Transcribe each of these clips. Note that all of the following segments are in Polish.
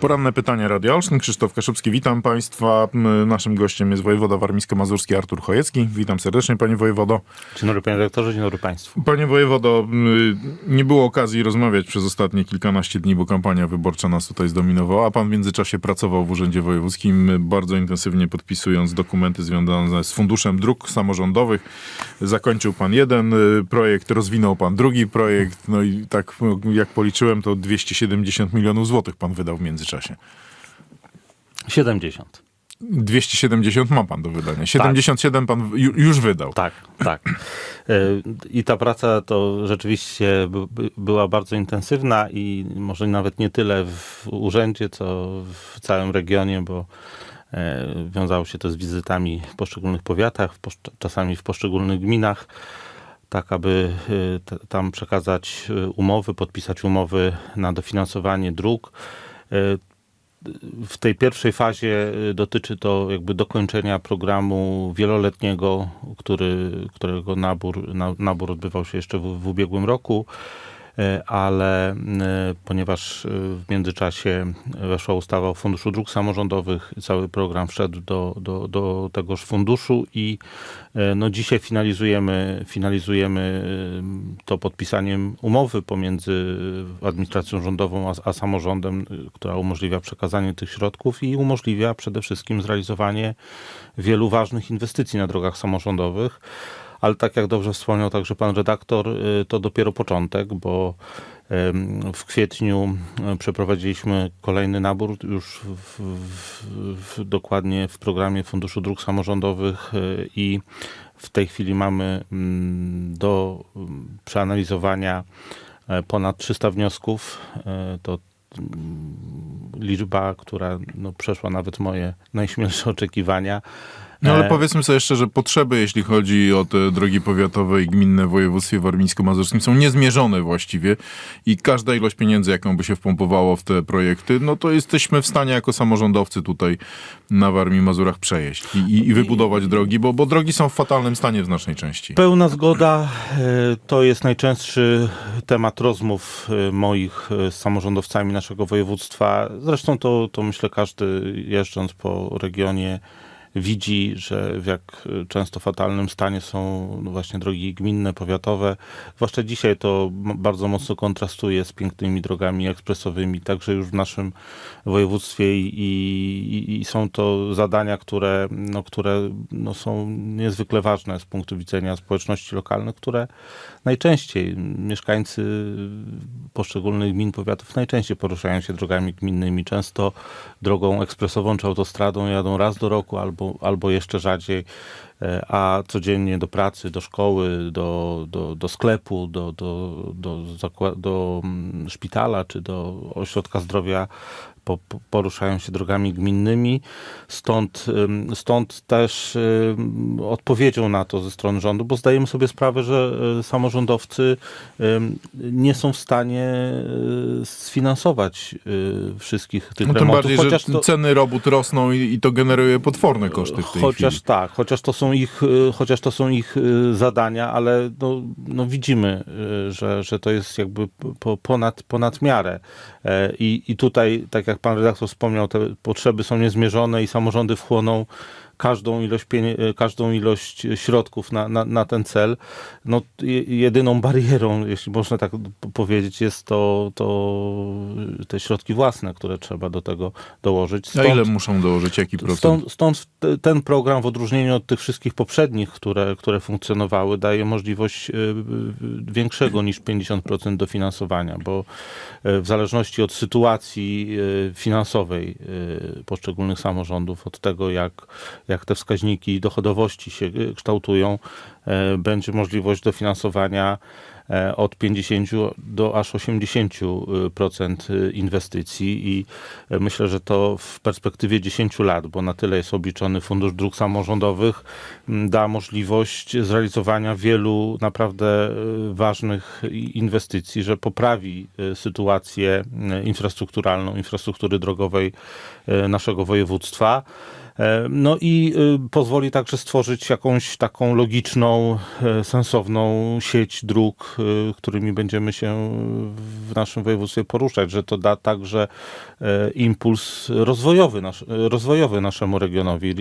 Poranne pytania Radio Olsztyn. Krzysztof Kaszubski, witam Państwa. Naszym gościem jest wojewoda warmińsko-mazurski Artur Chojecki. Witam serdecznie, panie wojewodo. Dzień dobry panie dyrektorze, dzień dobry państwu. Panie wojewodo, nie było okazji rozmawiać przez ostatnie kilkanaście dni, bo kampania wyborcza nas tutaj zdominowała. a Pan w międzyczasie pracował w Urzędzie Wojewódzkim, bardzo intensywnie podpisując dokumenty związane z Funduszem Dróg Samorządowych. Zakończył Pan jeden y, projekt, rozwinął Pan drugi projekt, no i tak jak policzyłem, to 270 milionów złotych Pan wydał w międzyczasie. 70. 270 ma pan do wydania. 77 pan ju, już wydał. Tak, tak. Y, I ta praca to rzeczywiście by- by- była bardzo intensywna i może nawet nie tyle w urzędzie, co w całym regionie, bo e, wiązało się to z wizytami w poszczególnych powiatach, czasami w poszczególnych gminach, tak aby te- tam przekazać umowy, podpisać umowy na dofinansowanie dróg. Y, w tej pierwszej fazie y, dotyczy to jakby dokończenia programu wieloletniego, który, którego nabór, na, nabór odbywał się jeszcze w, w ubiegłym roku, ale y, ponieważ y, w międzyczasie weszła ustawa o Funduszu Dróg Samorządowych, cały program wszedł do, do, do tegoż funduszu i no dzisiaj finalizujemy, finalizujemy to podpisaniem umowy pomiędzy administracją rządową a, a samorządem, która umożliwia przekazanie tych środków i umożliwia przede wszystkim zrealizowanie wielu ważnych inwestycji na drogach samorządowych. Ale tak jak dobrze wspomniał także pan redaktor, y, to dopiero początek, bo w kwietniu y, przeprowadziliśmy kolejny nabór już w, w, dokładnie w programie Funduszu Dróg Samorządowych y, i w tej chwili mamy mm, do przeanalizowania e, ponad 300 wniosków. E, To mm, liczba, która no, przeszła nawet moje najśmielsze oczekiwania. No ale E, powiedzmy sobie szczerze, potrzeby, jeśli chodzi o te drogi powiatowe i gminne w województwie warmińsko-mazurskim są niezmierzone właściwie i każda ilość pieniędzy, jaką by się wpompowało w te projekty, no to jesteśmy w stanie jako samorządowcy tutaj na Warmii Mazurach przejeść i, i, i wybudować drogi, bo, bo drogi są w fatalnym stanie w znacznej części. Pełna zgoda e, to jest najczęstszy temat rozmów e, moich z samorządowcami naszego województwa. Zresztą to, to myślę każdy jeżdżąc po regionie widzi, że w jak często fatalnym stanie są no właśnie drogi gminne, powiatowe. Zwłaszcza dzisiaj to bardzo mocno kontrastuje z pięknymi drogami ekspresowymi, także już w naszym województwie i, i, i są to zadania, które, no, które no, są niezwykle ważne z punktu widzenia społeczności lokalnych, które najczęściej mieszkańcy poszczególnych gmin, powiatów najczęściej poruszają się drogami gminnymi, często drogą ekspresową czy autostradą jadą raz do roku albo, albo jeszcze rzadziej, a codziennie do pracy, do szkoły, do, do, do sklepu, do, do, do, do mm, szpitala czy do ośrodka zdrowia po, po, poruszają się drogami gminnymi. Stąd, stąd też odpowiedzią na to ze strony rządu, bo zdajemy sobie sprawę, że y, samorządowcy nie są w stanie y, sfinansować wszystkich tych No tym remontów. bardziej, chociaż że to- ceny robót rosną i, i to generuje potworne koszty w tej chociaż chwili. tak, chociaż to są ich, y, chociaż to są ich y, zadania, ale no, no widzimy, y, że, że to jest jakby po, ponad, ponad miarę. E, I, I tutaj, tak jak pan redaktor wspomniał, te potrzeby są niezmierzone i samorządy wchłoną każdą ilość, e, każdą ilość środków na, na, na ten cel. No, je- jedyną barierą, jeśli można tak powiedzieć, jest to, to te środki własne, które trzeba do tego dołożyć. A ile muszą dołożyć, jaki procent? Stąd, stąd te- ten program w odróżnieniu od tych wszystkich poprzednich, które, które funkcjonowały, daje możliwość większego niż 50% dofinansowania, bo w zależności od sytuacji finansowej poszczególnych samorządów, od tego jak, jak te wskaźniki dochodowości się y, kształtują, y, będzie możliwość dofinansowania e, od 50 do aż 80% inwestycji i e, myślę, że to w perspektywie 10 lat, bo na tyle jest obliczony Fundusz Dróg Samorządowych, da możliwość zrealizowania wielu naprawdę e, ważnych inwestycji, że poprawi e, sytuację e, infrastrukturalną, infrastruktury drogowej e, naszego województwa. E, No i y, pozwoli także stworzyć jakąś taką logiczną, e, sensowną sieć dróg, y, którymi będziemy się w naszym województwie poruszać, że to da także e, impuls rozwojowy, nasz, rozwojowy naszemu regionowi, y,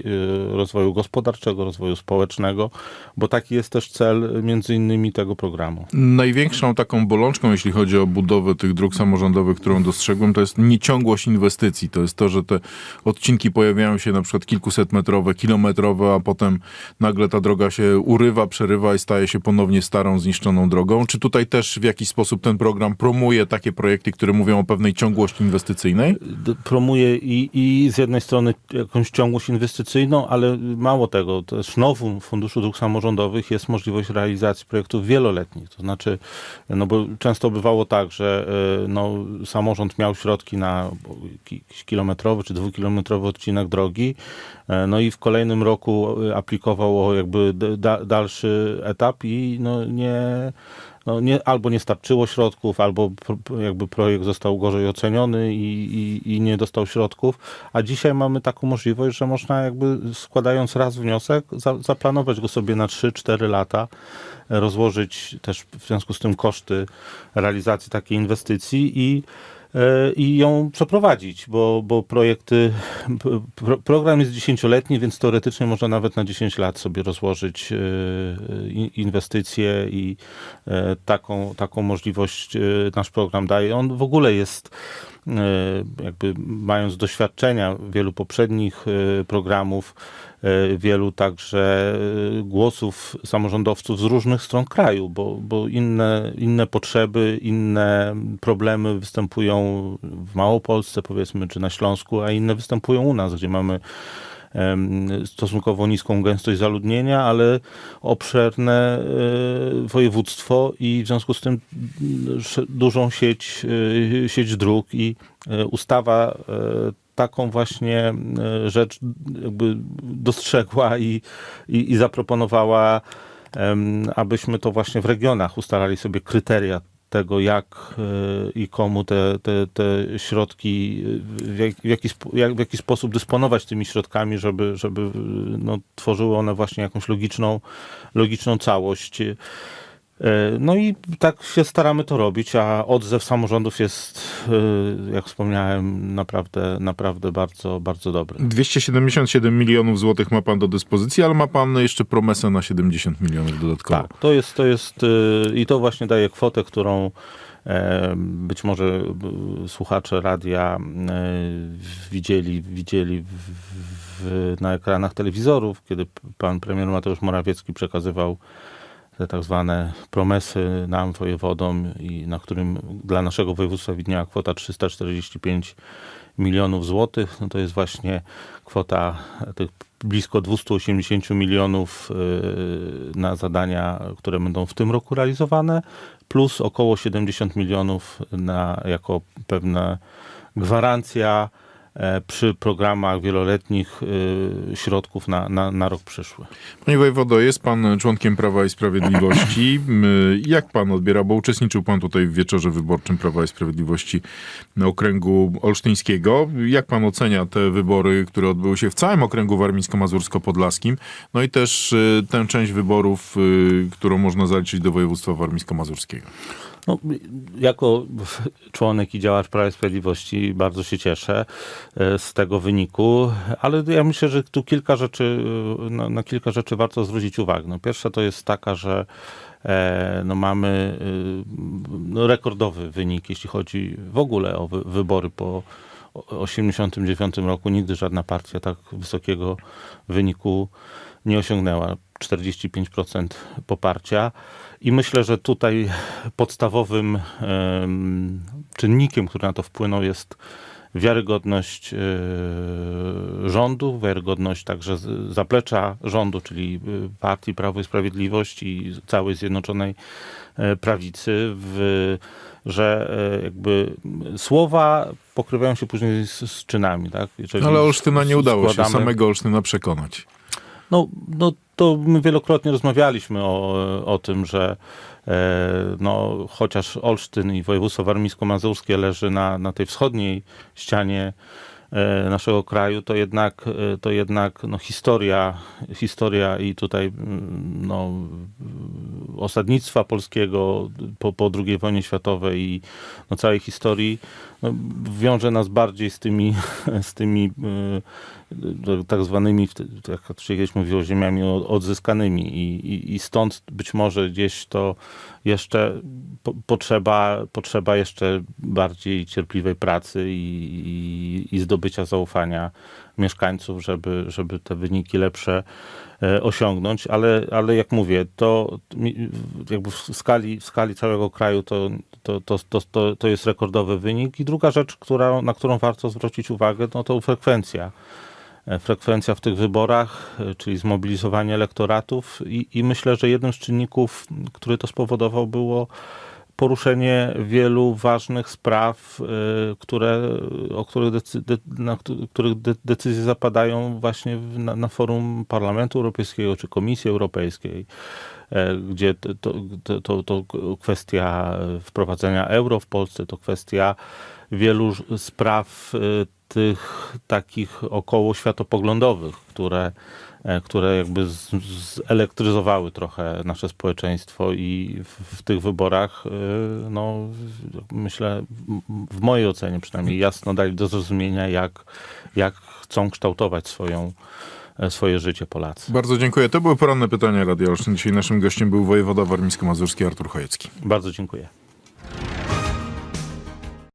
rozwoju gospodarczego, rozwoju społecznego, bo taki jest też cel między innymi tego programu. Największą taką bolączką, jeśli chodzi o budowę tych dróg samorządowych, którą dostrzegłem, to jest nieciągłość inwestycji. To jest to, że te odcinki pojawiają się na przykład kilkuset metrowe, kilometrowe, a potem nagle ta droga się urywa, przerywa i staje się ponownie starą, zniszczoną drogą. Czy tutaj też w jakiś sposób ten program promuje takie projekty, które mówią o pewnej ciągłości inwestycyjnej? promuje i, i z jednej strony jakąś ciągłość inwestycyjną, ale mało tego, też nowym Funduszu Dróg Samorządowych jest możliwość realizacji projektów wieloletnich. To znaczy, no bo często bywało tak, że e, no, samorząd miał środki na kilometrowy czy dwukilometrowy odcinek drogi, no i w kolejnym roku e, aplikował o jakby da, dalszy etap i no nie no nie, albo nie starczyło środków, albo jakby projekt został gorzej oceniony i, i, i nie dostał środków. A dzisiaj mamy taką możliwość, że można jakby składając raz wniosek, za, zaplanować go sobie na 3-4 lata, rozłożyć też w związku z tym koszty realizacji takiej inwestycji i e, i ją przeprowadzić, bo, bo projekty, pro, program jest dziesięcioletni, więc teoretycznie można nawet na 10 lat sobie rozłożyć e, inwestycje i e, taką, taką możliwość e, nasz program daje. On w ogóle jest jakby mając doświadczenia wielu poprzednich e, programów, e, wielu także e, głosów samorządowców z różnych stron kraju, bo, bo inne, inne potrzeby, inne problemy występują w Małopolsce powiedzmy, czy na Śląsku, a inne występują u nas, gdzie mamy stosunkowo niską gęstość zaludnienia, ale obszerne e, województwo i w związku z tym dużą sieć, e, sieć dróg i e, ustawa taką właśnie rzecz jakby dostrzegła i, i, i zaproponowała, abyśmy to właśnie w regionach ustalali sobie kryteria tego, jak e, i komu te, te, te środki, w, jak, w, jaki, jak, w jaki sposób dysponować tymi środkami, żeby, żeby e, no, tworzyły one właśnie jakąś logiczną, logiczną całość. E, No i tak się staramy to robić, a odzew samorządów jest, e, jak wspomniałem, naprawdę, naprawdę bardzo, bardzo dobry. 277 milionów złotych ma pan do dyspozycji, ale ma pan jeszcze promesę na 70 milionów dodatkowo. Tak, to jest, to jest y, i to właśnie daje kwotę, którą e, być może słuchacze radia e, widzieli, widzieli w, na ekranach telewizorów, kiedy pan premier Mateusz Morawiecki przekazywał te tak zwane promesy nam, wojewodom, i na którym dla naszego województwa widniała kwota 345 milionów złotych. No to jest właśnie kwota tych blisko 280 milionów y, na zadania, które będą w tym roku realizowane, plus około 70 milionów na, jako pewna gwarancja przy programach wieloletnich y, środków na, na, na rok przyszły. Panie wojewodo, jest pan członkiem Prawa i Sprawiedliwości. Jak pan odbiera, bo uczestniczył pan tutaj w wieczorze wyborczym Prawa i Sprawiedliwości na okręgu olsztyńskiego. Jak pan ocenia te wybory, które odbyły się w całym okręgu warmińsko-mazursko-podlaskim? No i też y, tę część wyborów, którą można zaliczyć do województwa warmińsko-mazurskiego. No, jako członek i działacz Prawa i Sprawiedliwości bardzo się cieszę e, z tego wyniku, ale ja myślę, że tu kilka rzeczy, e, na, na kilka rzeczy warto zwrócić uwagę. No, pierwsza to jest taka, że e, no, mamy no, rekordowy wynik, jeśli chodzi w ogóle o wy, wybory po 1989 roku. Nigdy żadna partia tak wysokiego wyniku nie osiągnęła. 45% poparcia. I myślę, że tutaj podstawowym em, czynnikiem, który na to wpłynął, jest wiarygodność e, rządu, wiarygodność także zaplecza rządu, czyli e, partii Prawo i Sprawiedliwość i całej Zjednoczonej e, Prawicy, w, że jakby słowa pokrywają się później z, z czynami. Tak? Jeżeli Ale Olsztyna nie udało się składamy- samego Olsztyna przekonać. No, no to my wielokrotnie rozmawialiśmy o, o tym, że e, no, chociaż Olsztyn i województwo warmińsko-mazurskie leży na, na tej wschodniej ścianie naszego kraju, to jednak, e, to jednak no, historia, historia i tutaj mm, no, osadnictwa polskiego po, po II wojnie światowej i no, całej historii no, wiąże nas bardziej z tymi, z tymi e, tak zwanymi, jak to się kiedyś mówiło, ziemiami odzyskanymi. I, i, i stąd być może gdzieś to jeszcze po, potrzeba, potrzeba jeszcze bardziej cierpliwej pracy i, i, i zaufania mieszkańców, żeby, żeby te wyniki lepsze e, osiągnąć, ale, ale jak mówię, to jakby w skali, w skali całego kraju to, to, to, to, to, to jest rekordowy wynik. I druga rzecz, która, na którą warto zwrócić uwagę, no to frekwencja. E, Frekwencja w tych wyborach, e, czyli zmobilizowanie elektoratów i, i myślę, że jednym z czynników, który to spowodował było poruszenie wielu ważnych spraw, e, które, o których, decy, de, na któ- których de, decyzje zapadają właśnie na, na forum Parlamentu Europejskiego czy Komisji Europejskiej, e, gdzie to, to, to, to kwestia wprowadzenia euro w Polsce, to kwestia wielu spraw e, tych takich około światopoglądowych, które, e, które jakby zelektryzowały trochę nasze społeczeństwo i w, w tych wyborach, e, no myślę, w- mojej ocenie przynajmniej jasno dali do zrozumienia, jak, jak chcą kształtować swoją, e, swoje życie Polacy. Bardzo dziękuję. To były poranne pytania Radia Olsztyn. Dzisiaj naszym gościem był wojewoda warmińsko-mazurski Artur Chojecki. Bardzo dziękuję.